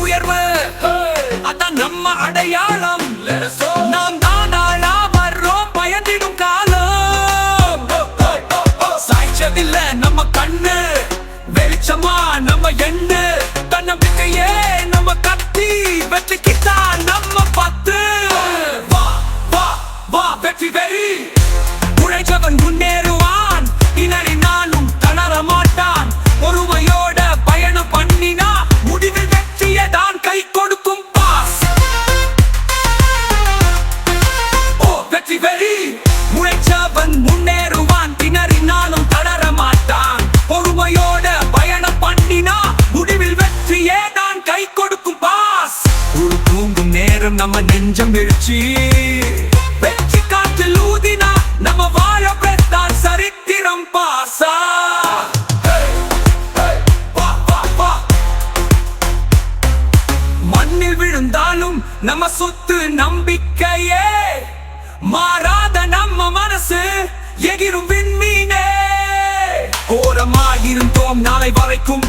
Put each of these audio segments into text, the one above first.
உயர்வு. அதான் நம்ம அடையாளம். நாம் தான் ஆளா வர்றோம் பயந்திடும் காலம். சாய்ச்சதில்ல நம்ம கண்ணு வெளிச்சமா நம்ம எண்ணு. தன்னம்பிக்கையே நம்ம கத்தி வெற்றிக்குத்தான் நம்ம பத்து. வா வா வா வெற்றி வெறி. உழைச்சவன் முன்னேறுவான். கை கொடுக்கும் பாஸ். ஒரு தூங்கும் நேரம் நம்ம நெஞ்சம் எழுச்சி வெற்றி காற்றில் ஊதினா நம்ம வாழ பெற்றால் சரித்திரம் பாசா. மண்ணில் விழுந்தாலும் நம்ம சொத்து நம்பிக்கையே மாறாத நம்ம மனசு எகிரும் விண்மீனே. ஓரமாயிருந்தோம் நாளை வரைக்கும்.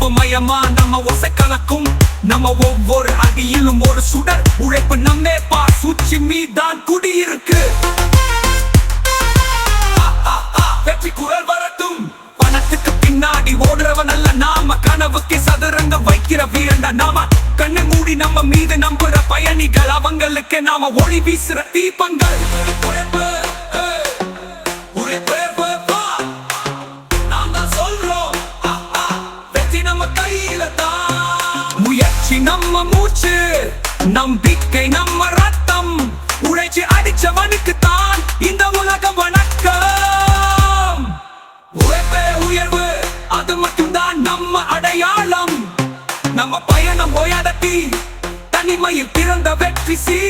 இப்போ மயமா? நம்ம ஒசை கலக்கும். நம்ம ஒவ்வொரு அடியிலும் ஒரு சுடர். உழைப்பு நம்மே பா சூச்சி மீதான் குடியிருக்கு. வெற்றி குரல் வரட்டும். பணத்துக்கு பின்னாடி ஓடுறவன் அல்ல நாம. கனவுக்கு சதுரங்க வைக்கிற வீரண்ட நாம. கண்ணு மூடி நம்ம மீது நம்புற பயணிகள். அவங்களுக்கு நாம ஒளி வீசுற தீபங்கள். உழைப்பு, முயற்சி நம்ம மூச்சு நம்பிக்கை நம்ம ரத்தம். உழைச்சி அடிச்சவனுக்கு தான் இந்த உலகம் வணக்கம். உழைப்பே உயர்வு அது மட்டும்தான் நம்ம அடையாளம். நம்ம பயணம் ஓயாத தீ தனிமையில் பிறந்த வெற்றி சீ